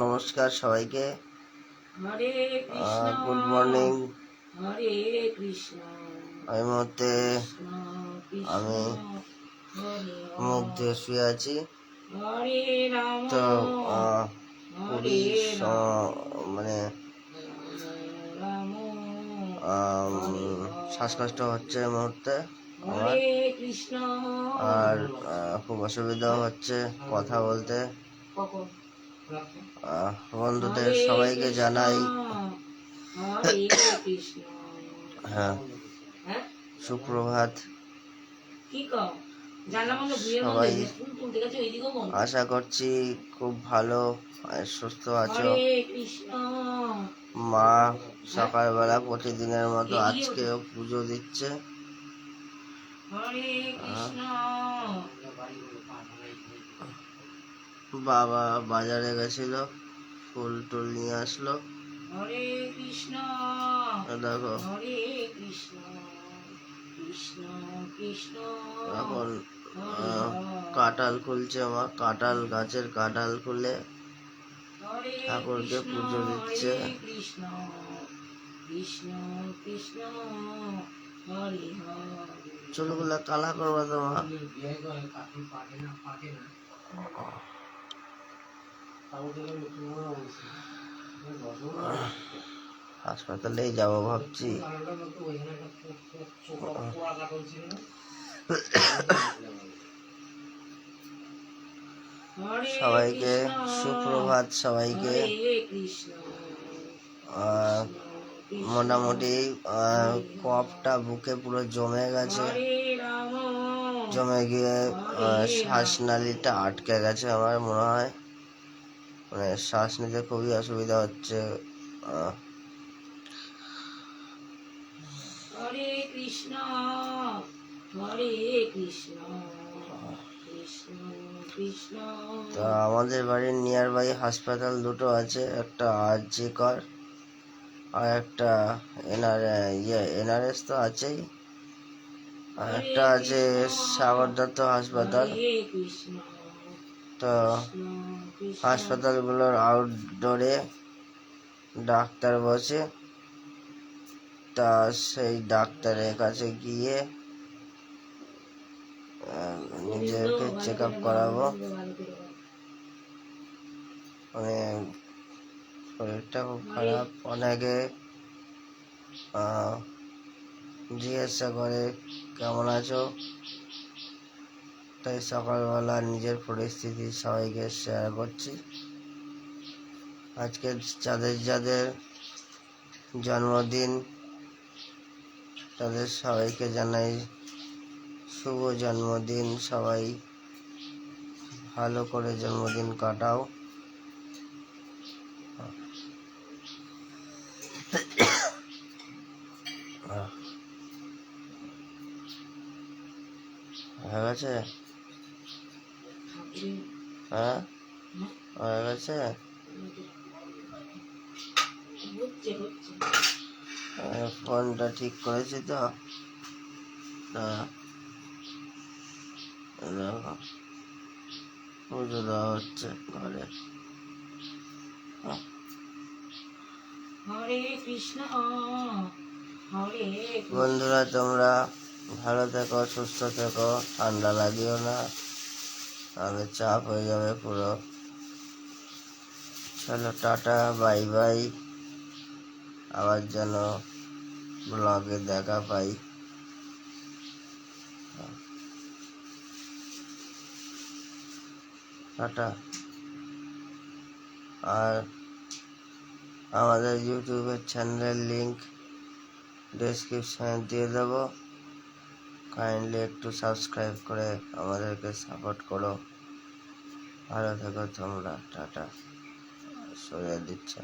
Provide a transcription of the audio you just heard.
নমস্কার সবাইকে। Good morning আমি কৃষ্ণ। আমি মুখ দিয়ে শুয়ে আছি। তো পুলিশ মানে শ্বাসকষ্ট হচ্ছে এই মুহূর্তে। আর খুব অসুবিধা হচ্ছে কথা বলতে। বন্ধুদের সবাইকে জানাই। হ্যাঁ। হ্যাঁ? সুপ্রভাত। সবাই আশা করছি খুব ভালো সুস্থ আছো। মা সকালবেলা প্রতিদিনের মতো আজকেও পুজো দিচ্ছে। হরে কৃষ্ণ। বাবা বাজারে গেছিল ফুল টুল নিয়ে আসলো। হরে কৃষ্ণ দেখো। হরে কৃষ্ণ কৃষ্ণ কৃষ্ণ। এখন কাঁঠাল খুলছে মা কাঁঠাল গাছের কাঁঠাল খুলে ঠাকুরকে পুজো দিচ্ছে। কৃষ্ণ কৃষ্ণ কৃষ্ণ। চুলগুলা কালা করবা তো মা হাসপাতালেই যাব ভাবছি। সবাইকে সুপ্রভাত সবাইকে। আহ, মোটামুটি কফটা বুকে পুরো জমে গেছে। জমে গিয়ে শ্বাসনালীটা আটকে গেছে আমার মনে হয়। মানে শ্বাস নিতে খুবই অসুবিধা হচ্ছে। আহ, হরে কৃষ্ণ হরে কৃষ্ণ কৃষ্ণ কৃষ্ণ। তো আমাদের বাড়ির নিয়ার বাই হাসপাতাল দুটো আছে একটা আরজি কর আর একটা এনআর ইয়ে এনআরএস তো আছেই। আর একটা আছে সাগর দত্ত হাসপাতাল। তো হাসপাতালগুলোর আউটডোরে ডাক্তার বসে। তা সেই ডাক্তারের কাছে গিয়ে নিজেকে চেক আপ করাবো। মানে শরীরটা খুব খারাপ, অনেকে জিজ্ঞাসা করে, কেমন আছো? তাই সকালবেলা নিজের পরিস্থিতি সবাইকে শেয়ার করছি। আজকে যাদের যাদের জন্মদিন, তাদের সবাইকে জানাই শুভ জন্মদিন। সবাই ভালো করে জন্মদিন কাটাও। হয়ে। গেছে? হ্যাঁ? হয়ে গেছে? ফোনটা ঠিক করেছি তো। দেখো পুজো দেওয়া হচ্ছে ঘরে। বন্ধুরা, তোমরা ভালো থেকো, সুস্থ থেকো, ঠান্ডা লাগিও না। তাহলে চাপ হয়ে যাবে পুরো। চলো, টাটা, বাই বাই। আবার যেন ব্লগে দেখা পাই। টাটা। আর আমাদের ইউটিউবের চ্যানেলের লিঙ্ক ডেসক্রিপশানে দিয়ে দেব। কাইন্ডলি একটু সাবস্ক্রাইব করে আমাদেরকে সাপোর্ট করো। ভালো থেকো তোমরা। টাটা। সরিয়ে দিচ্ছে।